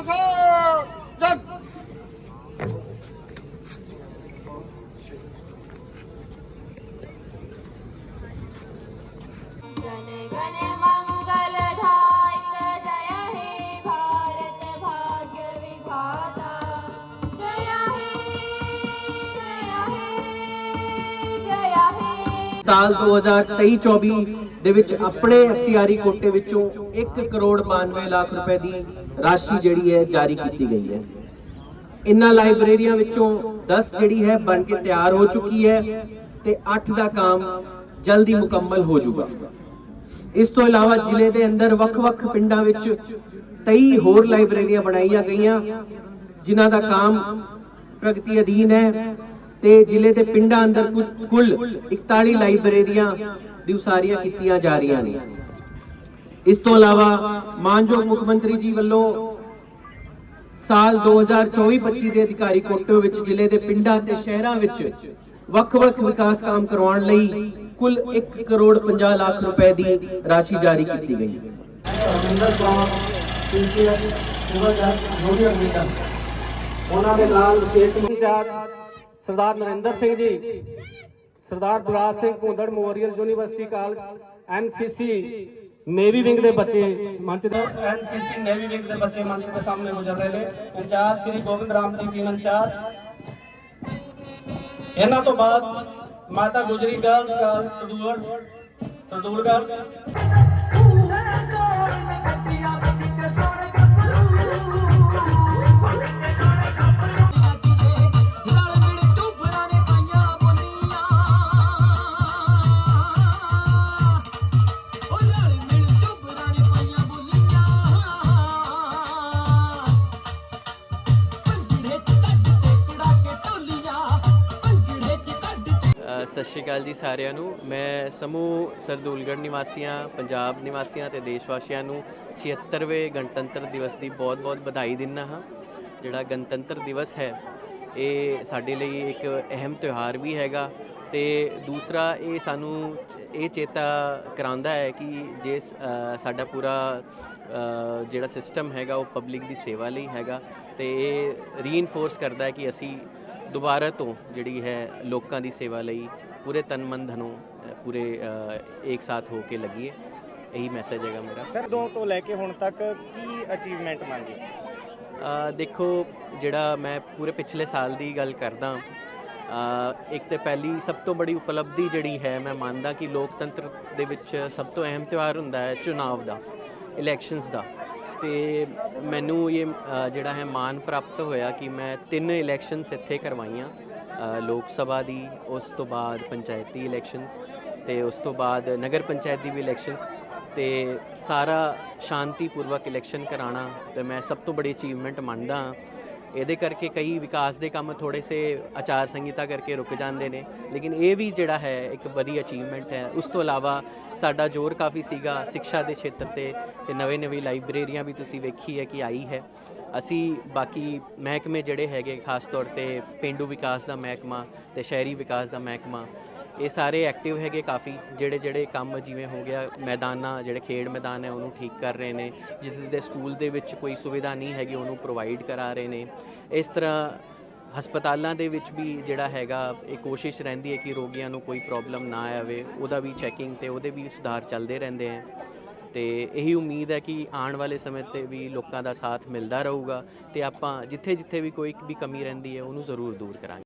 Gane, gane, mangale. ਸਾਲ 2023-24 ਦੇ ਵਿੱਚ ਆਪਣੇ ਅਖਤਿਆਰੀ ਕੋਟੇ ਵਿੱਚੋਂ 1 ਕਰੋੜ 92 ਲੱਖ ਰੁਪਏ ਦੀ ਰਾਸ਼ੀ ਜਿਹੜੀ ਹੈ ਜਾਰੀ ਕੀਤੀ ਗਈ ਹੈ। ਇਨ੍ਹਾਂ ਲਾਇਬ੍ਰੇਰੀਆਂ ਵਿੱਚੋਂ 10 ਜਿਹੜੀ ਹੈ ਬਣ ਕੇ ਤਿਆਰ ਹੋ ਚੁੱਕੀ ਹੈ ਤੇ 8 ਦਾ ਕੰਮ ਜਲਦੀ ਮੁਕੰਮਲ ਹੋ ਜਾਊਗਾ। ਇਸ ਤੋਂ ਇਲਾਵਾ ਜ਼ਿਲ੍ਹੇ ਦੇ ਅੰਦਰ ਵੱਖ-ਵੱਖ ਪਿੰਡਾਂ ਵਿੱਚ 23 ਹੋਰ ਲਾਇਬ੍ਰੇਰੀਆਂ ਬਣਾਈਆਂ ਗਈਆਂ, ਜਿਨ੍ਹਾਂ ਦਾ ਕੰਮ ਪ੍ਰਗਤੀ ਅਧੀਨ ਹੈ। ਤੇ ਜ਼ਿਲ੍ਹੇ ਦੇ ਪਿੰਡਾਂ ਅੰਦਰ ਕੁੱਲ 41 ਲਾਇਬ੍ਰੇਰੀਆਂ ਦੀ ਉਸਾਰੀਆਂ ਕੀਤੀਆਂ ਜਾ ਰਹੀਆਂ ਨੇ। ਇਸ ਤੋਂ ਇਲਾਵਾ ਮਾਨਯੋਗ ਮੁੱਖ ਮੰਤਰੀ ਜੀ ਵੱਲੋਂ ਸਾਲ 2024-25 ਦੇ ਅਧਿਕਾਰੀ ਕੋਟੇ ਵਿੱਚ ਜ਼ਿਲ੍ਹੇ ਦੇ ਪਿੰਡਾਂ ਤੇ ਸ਼ਹਿਰਾਂ ਵਿੱਚ ਵੱਖ-ਵੱਖ ਵਿਕਾਸ ਕੰਮ ਕਰਵਾਉਣ ਲਈ ਕੁੱਲ 1 ਕਰੋੜ 50 ਲੱਖ ਰੁਪਏ ਦੀ ਰਾਸ਼ੀ ਜਾਰੀ ਕੀਤੀ ਗਈ। ਉਹਨਾਂ ਦੇ ਨਾਲ ਵਿਸ਼ੇਸ਼ ਇੰਚਾਰਜ ਸਰਦਾਰ ਨਰਿੰਦਰ ਸਿੰਘ ਜੀ ਸਰਦਾਰ ਗੁਰਾਜ ਸਿੰਘ ਭੁੰਦੜ ਮੈਮੋਰੀਅਲ ਯੂਨੀਵਰਸਿਟੀ ਕਾਲ ਐਨਸੀਸੀ ਨੇਵੀ ਵਿੰਗ ਦੇ ਬੱਚੇ ਮੰਚ ਦੇ ਐਨਸੀਸੀ ਨੇਵੀ ਵਿੰਗ ਦੇ ਬੱਚੇ ਮੰਚ ਦੇ ਸਾਹਮਣੇ ਗੁਜ਼ਰ ਰਹੇ ਨੇ। ਇੰਚਾਰਜ ਸ੍ਰੀ ਗੋਬਿੰਦ ਰਾਮ ਜੀ ਟੀਮ ਇੰਚਾਰਜ ਇਹਨਾਂ ਤੋਂ ਬਾਅਦ ਮਾਤਾ ਗੁਜਰੀ ਗਰਲਸ ਕਾਲ ਸਦੂਲ ਸਤਿ ਸ਼੍ਰੀ ਅਕਾਲ ਜੀ ਸਾਰਿਆਂ ਨੂੰ। ਮੈਂ ਸਮੂਹ ਸਰਦੂਲਗੜ੍ਹ ਨਿਵਾਸੀਆਂ, ਪੰਜਾਬ ਨਿਵਾਸੀਆਂ ਤੇ ਦੇਸ਼ ਵਾਸੀਆਂ ਨੂੰ 76ਵੇਂ ਗਣਤੰਤਰ ਦਿਵਸ ਦੀ ਬਹੁਤ-ਬਹੁਤ ਵਧਾਈ ਦਿੰਦਾ ਹਾਂ। ਜਿਹੜਾ ਗਣਤੰਤਰ ਦਿਵਸ ਹੈ, ਇਹ ਸਾਡੇ ਲਈ ਇੱਕ ਅਹਿਮ ਤਿਉਹਾਰ ਵੀ ਹੈਗਾ ਤੇ ਦੂਸਰਾ ਇਹ ਸਾਨੂੰ ਇਹ ਚੇਤਾ ਕਰਾਉਂਦਾ ਹੈ ਕਿ ਜੇ ਸਾਡਾ ਪੂਰਾ ਜਿਹੜਾ ਸਿਸਟਮ ਹੈਗਾ ਉਹ ਪਬਲਿਕ ਦੀ ਸੇਵਾ ਲਈ ਹੈਗਾ ਤੇ ਇਹ ਰੀਇਨਫੋਰਸ ਕਰਦਾ ਹੈ ਕਿ ਅਸੀਂ ਦੁਬਾਰਾ ਤੋਂ ਜਿਹੜੀ ਹੈ ਲੋਕਾਂ ਦੀ ਸੇਵਾ ਲਈ ਪੂਰੇ ਤਨ ਮਨ ਧਨੋਂ ਪੂਰੇ ਇੱਕ ਸਾਥ ਹੋ ਕੇ ਲੱਗੀਏ ਇਹੀ ਮੈਸੇਜ ਹੈਗਾ ਮੇਰਾ। ਸਰ ਦੋ ਤੋਂ ਲੈ ਕੇ ਹੁਣ ਤੱਕ ਕੀ ਅਚੀਵਮੈਂਟ ਮੰਗੀ ਦੇਖੋ ਜਿਹੜਾ ਮੈਂ ਪੂਰੇ ਪਿਛਲੇ ਸਾਲ ਦੀ ਗੱਲ ਕਰਦਾ ਇੱਕ ਤੇ ਪਹਿਲੀ ਸਭ ਤੋਂ ਬੜੀ ਉਪਲਬਧੀ ਜਿਹੜੀ ਹੈ ਮੈਂ ਮੰਨਦਾ ਕਿ ਲੋਕਤੰਤਰ ਦੇ ਵਿੱਚ ਸਭ ਤੋਂ ਅਹਿਮ ਤਿਉਹਾਰ ਹੁੰਦਾ ਹੈ ਚੁਣਾਵ ਦਾ ਇਲੈਕਸ਼ਨਸ ਦਾ। ਤੇ ਮੈਨੂੰ ਇਹ ਜਿਹੜਾ ਹੈ ਮਾਣ ਪ੍ਰਾਪਤ ਹੋਇਆ ਕਿ ਮੈਂ ਤਿੰਨ ਇਲੈਕਸ਼ਨਸ ਇੱਥੇ ਕਰਵਾਈਆਂ ਲੋਕ ਸਭਾ ਦੀ, ਉਸ ਤੋਂ ਬਾਅਦ ਪੰਚਾਇਤੀ ਇਲੈਕਸ਼ਨਸ ਤੇ ਉਸ ਤੋਂ ਬਾਅਦ ਨਗਰ ਪੰਚਾਇਤ ਦੀ ਵੀ ਇਲੈਕਸ਼ਨਸ ਤੇ ਸਾਰਾ ਸ਼ਾਂਤੀਪੂਰਵਕ ਇਲੈਕਸ਼ਨ ਕਰਾਣਾ ਤੇ ਮੈਂ ਸਭ ਤੋਂ ਬੜੀ ਅਚੀਵਮੈਂਟ ਮੰਨਦਾ ਹਾਂ। ਇਹਦੇ ਕਰਕੇ ਕਈ ਵਿਕਾਸ ਦੇ ਕੰਮ ਥੋੜੇ ਸੇ ਆਚਾਰ ਸੰਹਿਤਾ ਕਰਕੇ ਰੁਕ ਜਾਂਦੇ ਨੇ। ਲੇਕਿਨ ਇਹ ਵੀ ਜਿਹੜਾ ਹੈ, ਇੱਕ ਵਧੀਆ ਅਚੀਵਮੈਂਟ ਹੈ। ਉਸ ਤੋਂ ਇਲਾਵਾ ਸਾਡਾ ਜ਼ੋਰ ਕਾਫੀ ਸੀਗਾ ਸਿੱਖਿਆ ਦੇ ਖੇਤਰ ਤੇ ਤੇ ਨਵੇਂ ਨਵੀਂ ਲਾਇਬ੍ਰੇਰੀਆਂ ਵੀ ਤੁਸੀਂ ਵੇਖੀ ਹੈ ਕਿ ਆਈ ਹੈ। ਅਸੀਂ ਬਾਕੀ ਮਹਿਕਮੇ ਜਿਹੜੇ ਹੈਗੇ, ਖਾਸ ਤੌਰ ਤੇ ਪਿੰਡੂ ਵਿਕਾਸ ਦਾ ਮਹਿਕਮਾ ਤੇ ਸ਼ਹਿਰੀ ਵਿਕਾਸ ਦਾ ਮਹਿਕਮਾ ਇਹ ਸਾਰੇ ਐਕਟਿਵ ਹੈਗੇ ਕਾਫੀ, ਜਿਹੜੇ ਜਿਹੜੇ ਕੰਮ ਜਿਵੇਂ ਹੋ ਗਿਆ ਮੈਦਾਨਾਂ, ਜਿਹੜੇ ਖੇਡ ਮੈਦਾਨ ਹੈ, ਉਹਨੂੰ ਠੀਕ ਕਰ ਰਹੇ ਨੇ। ਜਿੱਥੇ ਦੇ ਸਕੂਲ ਦੇ ਵਿੱਚ ਕੋਈ ਸੁਵਿਧਾ ਨਹੀਂ ਹੈਗੀ, ਉਹਨੂੰ ਪ੍ਰੋਵਾਈਡ ਕਰਾ ਰਹੇ ਨੇ। ਇਸ ਤਰ੍ਹਾਂ ਹਸਪਤਾਲਾਂ ਦੇ ਵਿੱਚ ਵੀ ਜਿਹੜਾ ਹੈਗਾ, ਇਹ ਕੋਸ਼ਿਸ਼ ਰਹਿੰਦੀ ਹੈ ਕਿ ਰੋਗੀਆਂ ਨੂੰ ਕੋਈ ਪ੍ਰੋਬਲਮ ਨਾ ਆਵੇ। ਉਹਦਾ ਵੀ ਚੈਕਿੰਗ ਤੇ ਉਹਦੇ ਵੀ ਸੁਧਾਰ ਚੱਲਦੇ ਰਹਿੰਦੇ ਹੈ। ਤੇ ਇਹੀ ਉਮੀਦ ਹੈ ਕਿ ਆਉਣ ਵਾਲੇ ਸਮੇਂ ਤੇ ਵੀ ਲੋਕਾਂ ਦਾ ਸਾਥ ਮਿਲਦਾ ਰਹੂਗਾ ਤੇ ਆਪਾਂ ਜਿੱਥੇ ਜਿੱਥੇ ਵੀ ਕੋਈ ਵੀ ਕਮੀ ਰਹਿੰਦੀ ਹੈ, ਉਹਨੂੰ ਜ਼ਰੂਰ ਦੂਰ ਕਰਾਂਗੇ।